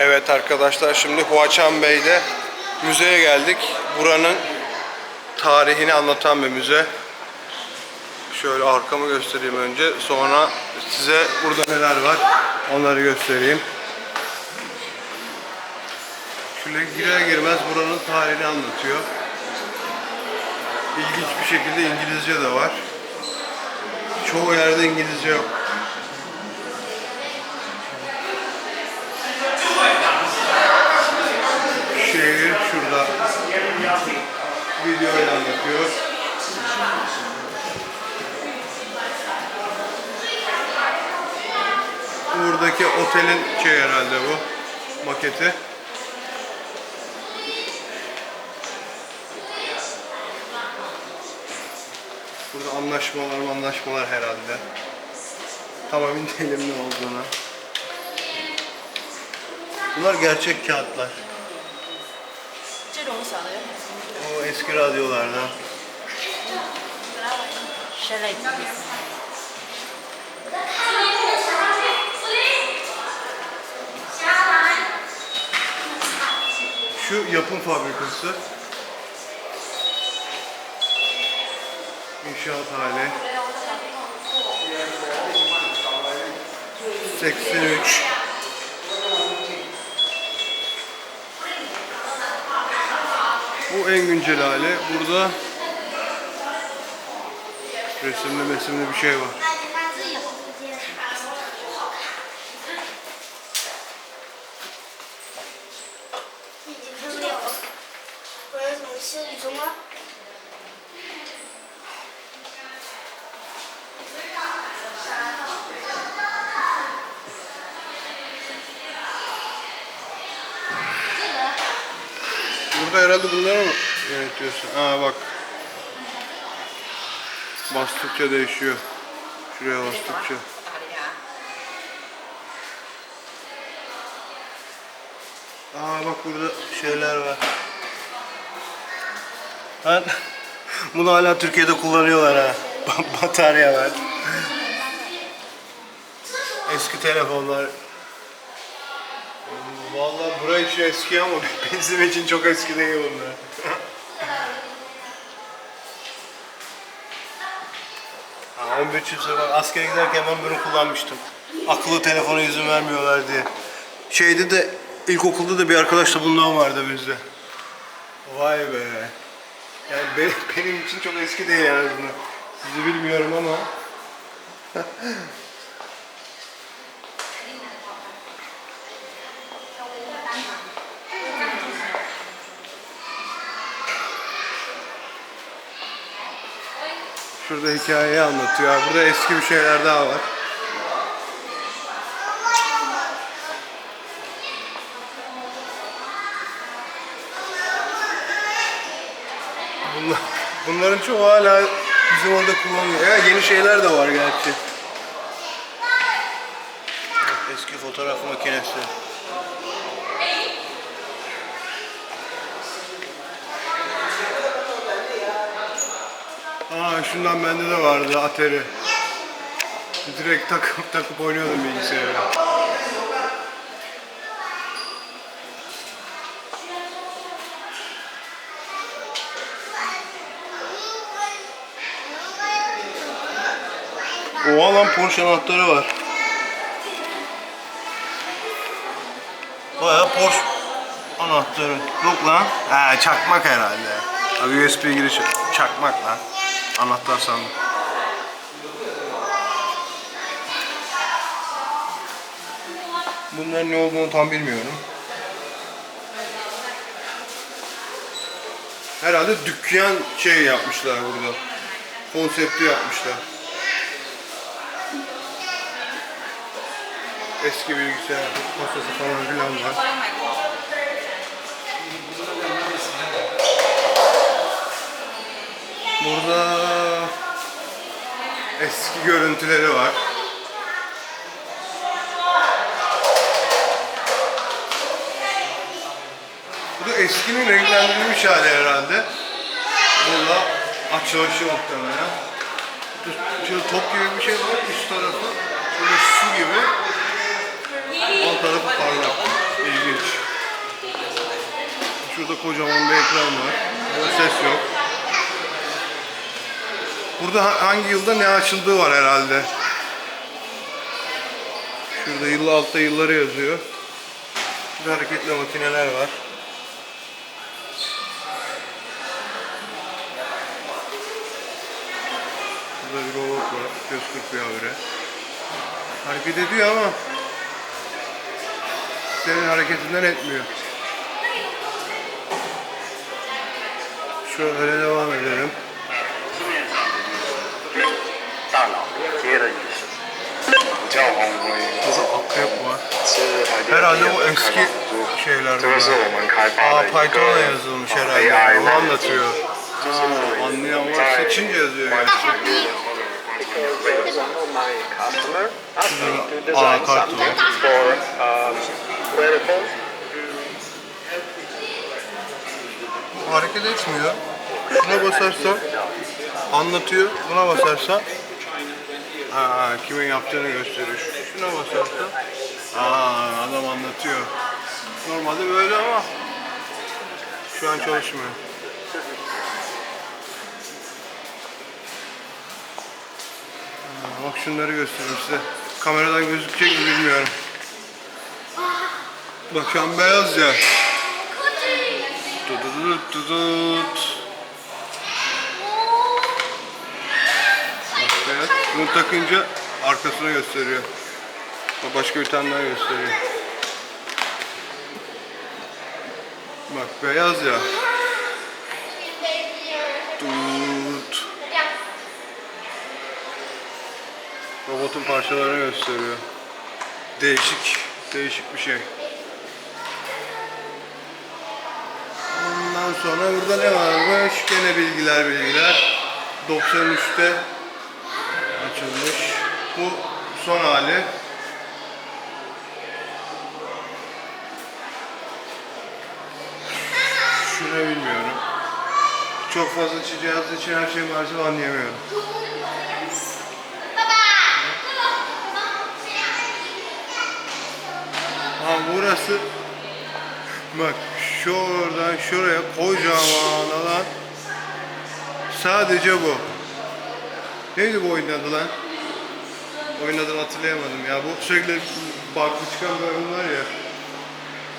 Evet arkadaşlar şimdi Huaçan Bey'de müzeye geldik. Buranın tarihini anlatan bir müze. Şöyle arkamı göstereyim önce. Sonra size burada neler var onları göstereyim. Şöyle girer girmez buranın tarihini anlatıyor. İlginç bir şekilde İngilizce de var. Çoğu yerde İngilizce yok. Şehir şurada videoyla anlatıyor. Buradaki otelin şey herhalde bu maketi. Burada anlaşmalar anlaşmalar herhalde. Tam emin değilim ne olduğuna. Bunlar gerçek kağıtlar. Kesinlikle. O eski radyolarda. Şerek. Şu yapım fabrikası. İnşaat hali. 83 Bu en güncel hali. Burada resimli mesimli bir şey var. Burada herhalde bunlara mı yönetiyorsun? Aa bak. Bastıkça değişiyor. Şuraya bastıkça. Aa bak burada şeyler var. Ha, bunu hala Türkiye'de kullanıyorlar ha. Batarya var. Eski telefonlar Vallahi bura için eski ama bizim için çok eski değil bunlar. Ha, 15 yıl sonra askere giderken ben bunu kullanmıştım. Akıllı telefona izin vermiyorlar diye. Şeyde de ilkokulda da bir arkadaşla bundan vardı bizde. Vay be. Yani be- benim için çok eski değil yani bunu. Sizi bilmiyorum ama. Şurada hikayeyi anlatıyor. Burada eski bir şeyler daha var. Bunlar, bunların çoğu hala bizim orada kullanılıyor. Ya yeni şeyler de var gerçi. Eski fotoğraf makinesi. Aa şundan bende de vardı Atari. Direkt takıp takıp oynuyordum bilgisayara. Oha lan Porsche anahtarı var. Baya Porsche anahtarı. Yok lan. Ha çakmak herhalde. Abi USB girişi çakmak lan. Anahtar sandım. Bunların ne olduğunu tam bilmiyorum. Herhalde dükkan şey yapmışlar burada. Konsepti yapmışlar. Eski bilgisayar kasası falan filan var. Burada eski görüntüleri var. Bu da eskinin renklendirilmiş hali herhalde. Burada açılışı muhtemelen. Şöyle top gibi bir şey var üst tarafı. Böyle su gibi. Alt tarafı parlak. İlginç. Şurada kocaman bir ekran var. Burada ses yok. Burada ha- hangi yılda ne açıldığı var herhalde. Şurada yıl altta yılları yazıyor. Burada hareketli makineler var. Burada bir robot var. Göz kırpıyor habire. Hareket ediyor ama senin hareketinden etmiyor. Şöyle devam edelim. Yereyiz. Kızı akrep var. Herhalde bu eski şeyler var. Aa Python'a yazılmış herhalde. Onu anlatıyor. Ha, anlayan varsa Çince yazıyor yani. Aa kart var. Hareket etmiyor. Buna basarsa anlatıyor. Buna basarsa Aa, kimin yaptığını gösteriyor. Şuna basarsa Aa, adam anlatıyor. Normalde böyle ama şu an çalışmıyor. Aa, bak şunları göstereyim size. Kameradan gözükecek mi bilmiyorum. Bak şu an beyaz ya. Dududut dudut. Bak beyaz. Bunu takınca arkasını gösteriyor. Başka bir tane daha gösteriyor. Bak beyaz ya. Tut. Robotun parçalarını gösteriyor. Değişik, değişik bir şey. Ondan sonra burada ne varmış? Gene bilgiler bilgiler. 93'te açılmış. Bu son hali. Şunu bilmiyorum. Çok fazla cihaz için her şey maalesef anlayamıyorum. Ha burası Bak şuradan şuraya kocaman alan sadece bu. Neydi bu oyunun adı lan? Oyunun adını hatırlayamadım ya. Bu sürekli barklı çıkan bir oyun var ya.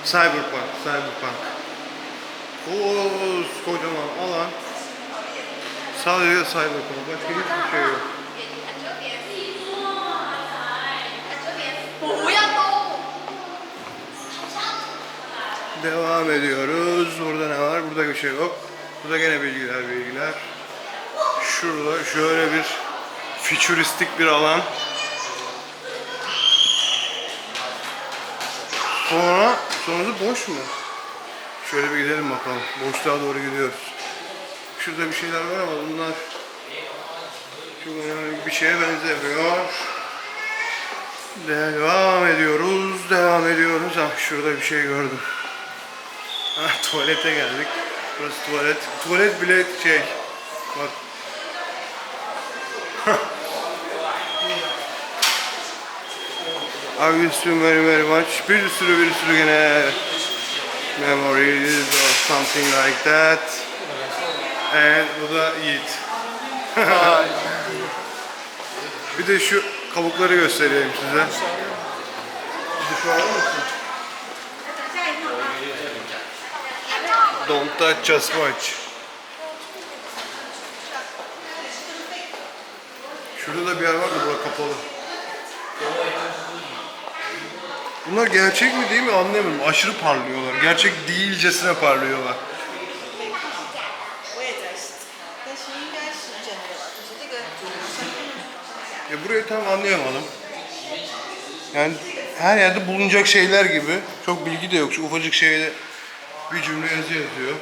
Cyberpunk, Cyberpunk. Oo, kocaman alan. Sadece Cyberpunk, başka hiçbir şey yok. Devam ediyoruz. Burada ne var? Burada bir şey yok. Burada gene bilgiler bilgiler. Şurada şöyle bir fütüristik bir alan. Sonra sonrası boş mu? Şöyle bir gidelim bakalım. Boşluğa doğru gidiyoruz. Şurada bir şeyler var ama bunlar bir şeye benzemiyor. Devam ediyoruz, devam ediyoruz. Ah şurada bir şey gördüm. Ah tuvalete geldik. Burası tuvalet. Tuvalet bile şey. Bak. You very very much. Bir sürü bir sürü gene memories or something like that. And bu da Yiğit. bir de şu kabukları göstereyim size. Don't touch just watch. Şurada da bir yer var da bura kapalı. Bunlar gerçek mi değil mi anlamıyorum. Aşırı parlıyorlar. Gerçek değilcesine parlıyorlar. Ya burayı tam anlayamadım. Yani her yerde bulunacak şeyler gibi. Çok bilgi de yok. Şu ufacık şeyde bir cümle yazı yazıyor.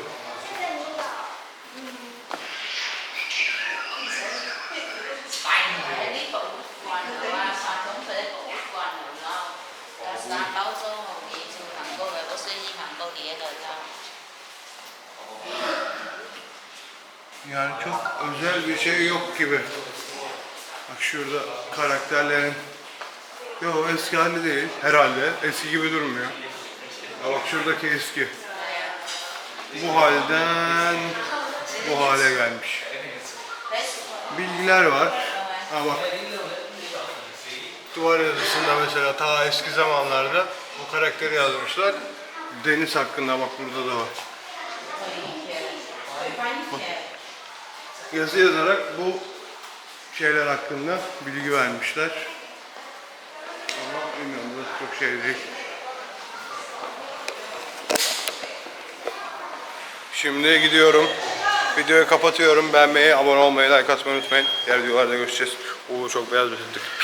Yani çok özel bir şey yok gibi. Bak şurada karakterlerin Yok eski hali değil herhalde. Eski gibi durmuyor. Ya bak şuradaki eski. bu halden bu hale gelmiş. Bilgiler var. Ha bak. Duvar yazısında mesela ta eski zamanlarda o karakteri yazmışlar. Deniz hakkında bak burada da var. Yazı yazarak bu şeyler hakkında bilgi vermişler. Ama bilmiyorum burası çok şey değil. Şimdi gidiyorum. Videoyu kapatıyorum. Beğenmeyi, abone olmayı, like atmayı unutmayın. Diğer videolarda görüşeceğiz. Oo çok beyaz bitirdik.